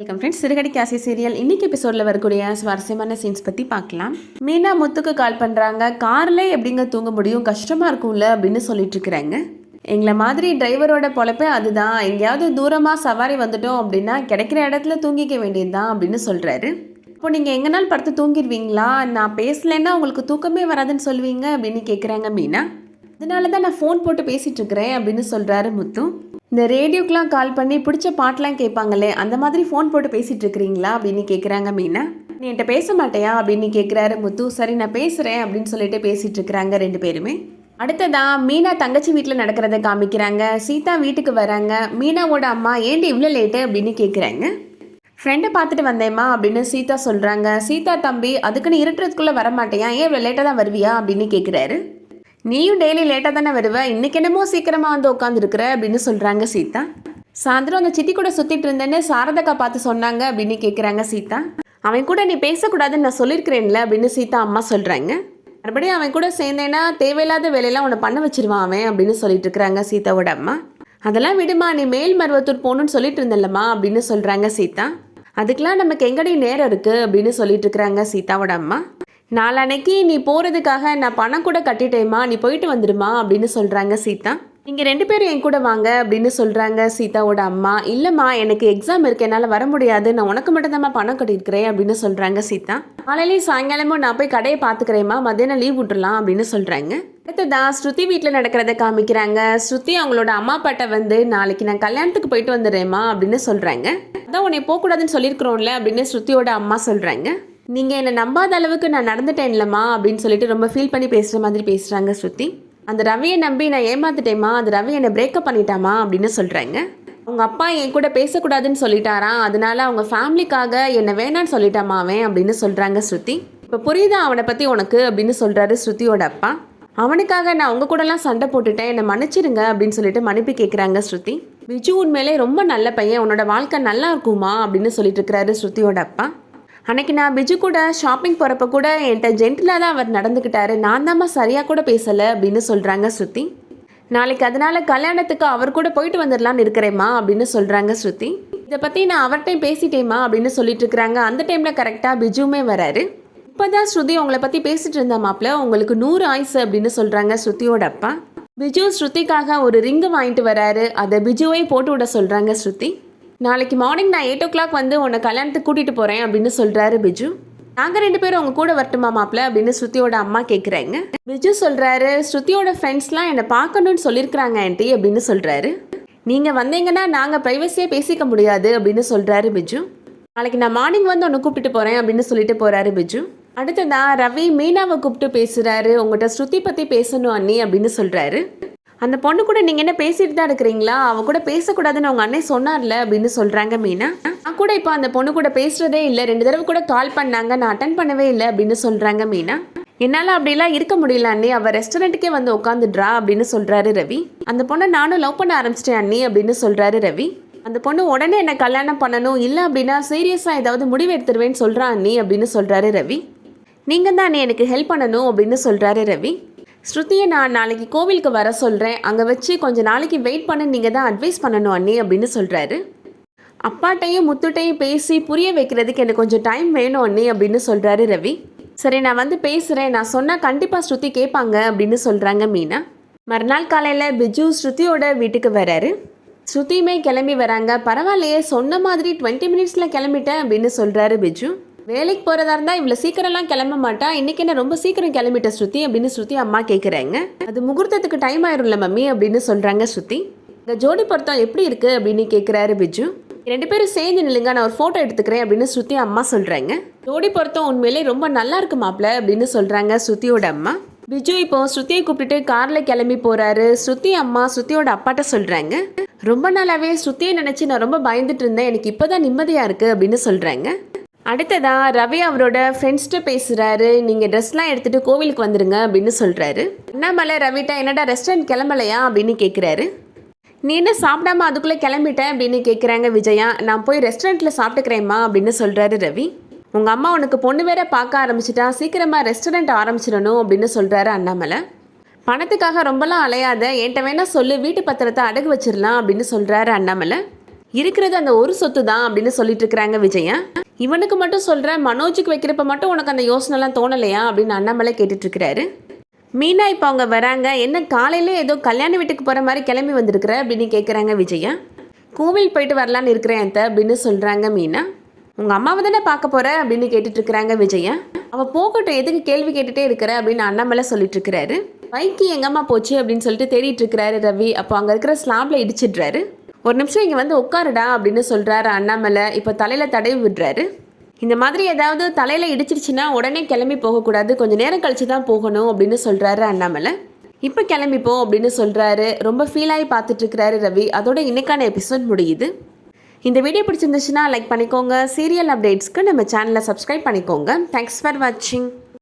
Welcome friends சிறுகடி காசி serial இன்னைக்கு எபிசோடில் வரக்கூடிய சுவாரஸ்யமான சீன்ஸ் பற்றி பார்க்கலாம். மீனா முத்துக்கு கால் பண்ணுறாங்க கார்ல எப்படிங்க தூங்க முடியும்? கஷ்டமாக இருக்கும்ல அப்படின்னு சொல்லிட்டு இருக்கிறாங்க. எங்களை மாதிரி டிரைவரோட பொழப்பே அதுதான். எங்கேயாவது தூரமாக சவாரி வந்துட்டோம் அப்படின்னா கிடைக்கிற இடத்துல தூங்கிக்க வேண்டியது தான் அப்படின்னு சொல்கிறாரு இப்போ நீங்கள் எங்கேனாலும் படுத்து தூங்கிடுவீங்களா? நான் பேசலைன்னா உங்களுக்கு தூக்கமே வராதுன்னு சொல்லுவீங்க அப்படின்னு கேட்குறாங்க மீனா. அதனால தான் நான் ஃபோன் போட்டு பேசிகிட்டு இருக்கிறேன் அப்படின்னு சொல்கிறாரு முத்து. இந்த ரேடியோக்கெலாம் கால் பண்ணி பிடிச்ச பாட்டெலாம் கேட்பாங்களே அந்த மாதிரி ஃபோன் போட்டு பேசிகிட்டு இருக்கிறீங்களா அப்படின்னு கேட்குறாங்க மீனா. நீ என்கிட்ட பேச மாட்டேயா அப்படின்னு கேட்குறாரு முத்து. சரி நான் பேசுகிறேன் அப்படின்னு சொல்லிட்டு பேசிகிட்டு இருக்கிறாங்க ரெண்டு பேருமே. அடுத்ததா மீனா தங்கச்சி வீட்டில் நடக்கிறத காமிக்கிறாங்க. சீதா வீட்டுக்கு வராங்க. மீனாவோட அம்மா ஏன்டி இவ்வளோ லேட்டு அப்படின்னு கேட்குறாங்க ஃப்ரெண்டை பார்த்துட்டு வந்தேம்மா அப்படின்னு சீதா சொல்கிறாங்க சீதா தம்பி அதுக்குன்னு இருட்டுறதுக்குள்ளே வரமாட்டேயா? ஏன் இவ்வளோ லேட்டாக தான் வருவியா? அப்படின்னு கேட்குறாரு நீயும் டெய்லி லேட்டாக தானே வருவ? இன்னைக்கு என்னமோ சீக்கிரமாக வந்து உட்காந்துருக்குற அப்படின்னு சொல்கிறாங்க சீதா. சாயந்தரம் அந்த சித்தி கூட சுற்றிட்டு இருந்தேன்னு சாரதக்கா பார்த்து சொன்னாங்க அப்படின்னு கேட்குறாங்க சீதா. அவன் கூட நீ பேசக்கூடாதுன்னு நான் சொல்லியிருக்கிறேன்ல அப்படின்னு சீதா அம்மா சொல்கிறாங்க மறுபடியும் அவன் கூட சேர்ந்தேன்னா தேவையில்லாத வேலையெல்லாம் உன்னை பண்ண வச்சிருவான் அவன் அப்படின்னு சொல்லிட்டு இருக்கிறாங்க சீதாவோட அம்மா. அதெல்லாம் விடுமா நீ மேல் மருவத்தூர் போகணும்னு சொல்லிட்டு இருந்தல்லம்மா அப்படின்னு சொல்கிறாங்க சீதா. அதுக்கெலாம் நமக்கு எங்கடி நேரம் இருக்குது அப்படின்னு சொல்லிட்டு இருக்கிறாங்க சீதாவோட அம்மா. நாளன்னைக்கு நீ போகிறதுக்காக நான் பணம் கூட கட்டிட்டேம்மா நீ போயிட்டு வந்துடுமா அப்படின்னு சொல்கிறாங்க சீதா. நீங்கள் ரெண்டு பேரும் என் கூட வாங்க அப்படின்னு சொல்கிறாங்க சீதாவோட அம்மா. இல்லைம்மா எனக்கு எக்ஸாம் இருக்கு என்னால் வர முடியாது. நான் உனக்கு மட்டும்தாம்மா பணம் கட்டியிருக்கிறேன் அப்படின்னு சொல்கிறாங்க சீதா. காலையிலேயும் சாயங்காலமும் நான் போய் கடையை பார்த்துக்கிறேம்மா மத்தியானம் லீவ் விட்டுலாம் அப்படின்னு சொல்கிறாங்க அடுத்ததா ஸ்ருதி வீட்டில் நடக்கிறத காமிக்கிறாங்க. ஸ்ருதி அவங்களோட அம்மா அப்பாட்ட வந்து நாளைக்கு நான் கல்யாணத்துக்கு போயிட்டு வந்துடுறேம்மா அப்படின்னு சொல்கிறாங்க அதான் உன்னை போகக்கூடாதுன்னு சொல்லியிருக்கிறோம்ல அப்படின்னு ஸ்ருதியோட அம்மா சொல்கிறாங்க நீங்கள் என்னை நம்பாத அளவுக்கு நான் நடந்துட்டேன் இல்லைம்மா அப்படின்னு சொல்லிட்டு ரொம்ப ஃபீல் பண்ணி பேசுகிற மாதிரி பேசுகிறாங்க ஸ்ருதி. அந்த ரவியை நம்பி நான் ஏமாத்துட்டேம்மா அந்த ரவி என்னை பிரேக்கப் பண்ணிட்டாமா அப்படின்னு சொல்கிறாங்க அவங்க அப்பா என் கூட பேசக்கூடாதுன்னு சொல்லிட்டாராம் அதனால அவங்க ஃபேமிலிக்காக என்னை வேணான்னு சொல்லிட்டாமா அவன் அப்படின்னு சொல்கிறாங்க ஸ்ருதி. இப்போ புரியுதா அவனை பற்றி உனக்கு அப்படின்னு சொல்கிறாரு ஸ்ருதியோட அப்பா. அவனுக்காக நான் உங்க கூடலாம் சண்டை போட்டுட்டேன் என்னை மன்னிச்சிருங்க அப்படின்னு சொல்லிட்டு மன்னிப்பு கேட்குறாங்க ஸ்ருதி. விஜு உண்மையிலே ரொம்ப நல்ல பையன் உன்னோட வாழ்க்கை நல்லா இருக்குமா அப்படின்னு சொல்லிட்டு இருக்கிறாரு ஸ்ருதியோட அப்பா. அன்னைக்கு நான் பிஜு கூட ஷாப்பிங் போகிறப்ப கூட என்கிட்ட ஜென்டிலாக தான் அவர் நடந்துக்கிட்டாரு. நான் தாம்மா சரியாக கூட பேசலை அப்படின்னு சொல்கிறாங்க ஸ்ருதி. நாளைக்கு அதனால் கல்யாணத்துக்கு அவர் கூட போயிட்டு வந்துடலான்னு இருக்கிறேம்மா அப்படின்னு சொல்கிறாங்க ஸ்ருதி. இதை பற்றி நான் அவர்கிட்டையும் பேசிட்டேம்மா அப்படின்னு சொல்லிட்டு இருக்கிறாங்க. அந்த டைமில் கரெக்டாக பிஜுவுமே வராரு. இப்போதான் ஸ்ருதி உங்களை பற்றி பேசிட்டு இருந்தா மாப்பிள்ள உங்களுக்கு நூறு ஆயுசு அப்படின்னு சொல்கிறாங்க ஸ்ருதியோட அப்பா. பிஜு ஸ்ருதிக்காக ஒரு ரிங்கு வாங்கிட்டு வராரு. அதை பிஜுவை போட்டு விட சொல்கிறாங்க ஸ்ருதி. நாளைக்கு மார்னிங் நான் எயிட் ஓ கிளாக் வந்து உன்னை கல்யாணத்துக்கு கூட்டிகிட்டு போகிறேன் அப்படின்னு சொல்கிறாரு பிஜு. நாங்கள் ரெண்டு பேரும் உங்கள் கூட வரட்டுமா மாப்பிள்ள அப்படின்னு ஸ்ருதியோட அம்மா கேட்குறாங்க பிஜு சொல்கிறாரு ஸ்ருதியோட ஃப்ரெண்ட்ஸ்லாம் என்னை பார்க்கணும்னு சொல்லியிருக்கிறாங்க ஆண்டி அப்படின்னு சொல்கிறாரு நீங்கள் வந்தீங்கன்னா நாங்கள் ப்ரைவசியாக பேசிக்க முடியாது அப்படின்னு சொல்கிறாரு பிஜு. நாளைக்கு நான் மார்னிங் வந்து ஒன்று கூப்பிட்டு போகிறேன் அப்படின்னு சொல்லிட்டு போகிறாரு பிஜு. அடுத்ததான் ரவி மீனாவை கூப்பிட்டு பேசுகிறாரு உங்கள்கிட்ட ஸ்ருதி பற்றி பேசணும் அண்ணி அப்படின்னு சொல்கிறாரு அந்த பொண்ணு கூட நீங்கள் என்ன பேசிட்டு தான் இருக்கிறீங்களா? அவ கூட பேசக்கூடாதுன்னு அவங்க அண்ணன் சொன்னார்ல அப்படின்னு சொல்கிறாங்க மீனா. நான் கூட இப்போ அந்த பொண்ணு கூட பேசுகிறதே இல்லை. ரெண்டு தடவை கூட கால் பண்ணாங்க. நான் அட்டன் பண்ணவே இல்லை அப்படின்னு சொல்கிறாங்க மீனா. என்னால் அப்படிலாம் இருக்க முடியல அண்ணி. அவள் ரெஸ்டாரண்ட்டுக்கே வந்து உட்காந்துடுறா அப்படின்னு சொல்கிறாரு ரவி. அந்த பொண்ணை நானும் லவ் பண்ண ஆரம்பிச்சிட்டேன் அண்ணி அப்படின்னு சொல்கிறாரு ரவி. அந்த பொண்ணு உடனே என்னை கல்யாணம் பண்ணணும். இல்லை அப்படின்னா சீரியஸாக ஏதாவது முடிவு எடுத்துருவேன்னு சொல்கிறான் அண்ணி அப்படின்னு சொல்கிறாரு ரவி. நீங்கள் தான் அண்ணி எனக்கு ஹெல்ப் பண்ணணும் அப்படின்னு சொல்கிறாரு ரவி. ஸ்ருதியை நான் நாளைக்கு கோவிலுக்கு வர சொல்கிறேன் அங்கே வச்சு கொஞ்சம் நாளைக்கு வெயிட் பண்ண நீங்கள் தான் அட்வைஸ் பண்ணணும் அண்ணே அப்படின்னு சொல்கிறாரு அப்பாட்டையும் முத்துட்டையும் பேசி புரிய வைக்கிறதுக்கு எனக்கு கொஞ்சம் டைம் வேணும் அண்ணே அப்படின்னு சொல்கிறாரு ரவி. சரி நான் வந்து பேசுகிறேன் நான் சொன்னால் கண்டிப்பாக ஸ்ருதி கேட்பாங்க அப்படின்னு சொல்கிறாங்க மீனா. மறுநாள் காலையில் பிஜு ஸ்ருதியோட வீட்டுக்கு வராரு. ஸ்ருதியுமே கிளம்பி வராங்க. பரவாயில்லையே சொன்ன மாதிரி டுவெண்ட்டி மினிட்ஸில் கிளம்பிட்டேன் அப்படின்னு சொல்கிறாரு பிஜு. வேலைக்கு போகிறதா இருந்தால் இவ்வளோ சீக்கிரம்லாம் கிளம்ப மாட்டா. இன்றைக்கி என்ன ரொம்ப சீக்கிரம் கிளம்பிட்ட ஸ்ருதி அப்படின்னு ஸ்ருதி அம்மா கேட்குறாங்க அது முகூர்த்தத்துக்கு டைம் ஆயிரும்ல மம்மி அப்படின்னு சொல்கிறாங்க ஸ்ருதி. இந்த ஜோடி பொருத்தம் எப்படி இருக்குது அப்படின்னு கேட்குறாரு பிஜு. ரெண்டு பேரும் சேர்ந்து நில்லுங்க நான் ஒரு ஃபோட்டோ எடுத்துக்கிறேன் அப்படின்னு ஸ்ருதி அம்மா சொல்கிறாங்க ஜோடி பொருத்தம் உண்மையிலே ரொம்ப நல்லா இருக்கு மாப்பிள்ள அப்படின்னு சொல்கிறாங்க ஸ்ருதியோட அம்மா. பிஜு இப்போ ஸ்ருதியை கூப்பிட்டுட்டு காரில் கிளம்பி போகிறாரு ஸ்ருதி அம்மா ஸ்ருதியோட அப்பாட்ட சொல்கிறாங்க ரொம்ப நாளாவே ஸ்ருதியை நினச்சி நான் ரொம்ப பயந்துட்டு இருந்தேன். எனக்கு இப்போ தான் நிம்மதியாக இருக்குது அப்படின்னு சொல்கிறாங்க அடுத்ததா ரவி அவரோட ஃப்ரெண்ட்ஸ்கிட்ட பேசுகிறாரு நீங்கள் ட்ரெஸ்லாம் எடுத்துகிட்டு கோவிலுக்கு வந்துடுங்க அப்படின்னு சொல்கிறாரு அண்ணாமலை ரவிட்ட என்னடா ரெஸ்டாரண்ட் கிளம்பலையா அப்படின்னு கேட்குறாரு நீ என்ன சாப்பிடாம அதுக்குள்ளே கிளம்பிட்டேன் அப்படின்னு கேட்குறாங்க விஜயா. நான் போய் ரெஸ்டாரண்ட்டில் சாப்பிட்டுக்கிறேம்மா அப்படின்னு சொல்கிறாரு ரவி. உங்கள் அம்மா உனக்கு பொண்ணு வேற பார்க்க ஆரம்பிச்சிட்டா சீக்கிரமாக ரெஸ்டாரண்ட் ஆரம்பிச்சிடணும் அப்படின்னு சொல்கிறாரு அண்ணாமலை. பணத்துக்காக ரொம்பலாம் அலையாத என்கிட்ட வேணா சொல்லு வீட்டு பத்திரத்தை அடகு வச்சிடலாம் அப்படின்னு சொல்கிறாரு அண்ணாமலை. இருக்கிறது அந்த ஒரு சொத்து தான் அப்படின்னு சொல்லிட்டு இருக்கிறாங்க விஜயா. இவனுக்கு மட்டும் சொல்கிறேன் மனோஜுக்கு வைக்கிறப்ப மட்டும் உனக்கு அந்த யோசனைலாம் தோணலையா அப்படின்னு அண்ணாமலை கேட்டுட்ருக்கிறாரு. மீனா இப்போ அவங்க வராங்க. என்ன காலையில ஏதோ கல்யாண வீட்டுக்கு போகிற மாதிரி கிளம்பி வந்திருக்கிற அப்படின்னு கேட்குறாங்க விஜயா. கோவில் போயிட்டு வரலான்னு இருக்கிறேன் அத்தை அப்படின்னு சொல்கிறாங்க மீனா. உங்கள் அம்மாவை தானே பார்க்க போகிற அப்படின்னு கேட்டுட்டு இருக்கிறாங்க விஜயா. அவள் போகட்டும் எதுக்கு கேள்வி கேட்டுகிட்டே இருக்கிற அப்படின்னு அண்ணாமலை சொல்லிட்டுருக்கிறாரு பைக்கு எங்கம்மா போச்சு அப்படின்னு சொல்லிட்டு தேடிட்டு இருக்கிறாரு ரவி. அப்போ அங்கே இருக்கிற ஸ்லாப்ல இடிச்சிடுறாரு. ஒரு நிமிஷம் இங்கே வந்து உட்காருடா அப்படின்னு சொல்கிறாரு அண்ணாமலை இப்போ தலையில் தடவி விடுறாரு. இந்த மாதிரி ஏதாவது தலையில் இடிச்சிருச்சுன்னா உடனே கிளம்பி போகக்கூடாது. கொஞ்சம் நேரம் கழித்து தான் போகணும் அப்படின்னு சொல்கிறாரு அண்ணாமலை இப்போ கிளம்பிப்போம் அப்படின்னு சொல்கிறாரு ரொம்ப ஃபீல் ஆகி ரவி. அதோட இன்னைக்கான எபிசோட் முடியுது. இந்த வீடியோ பிடிச்சிருந்துச்சுன்னா லைக் பண்ணிக்கோங்க. சீரியல் அப்டேட்ஸ்க்கு நம்ம சேனலை சப்ஸ்கிரைப் பண்ணிக்கோங்க. தேங்க்ஸ் ஃபார் வாட்சிங்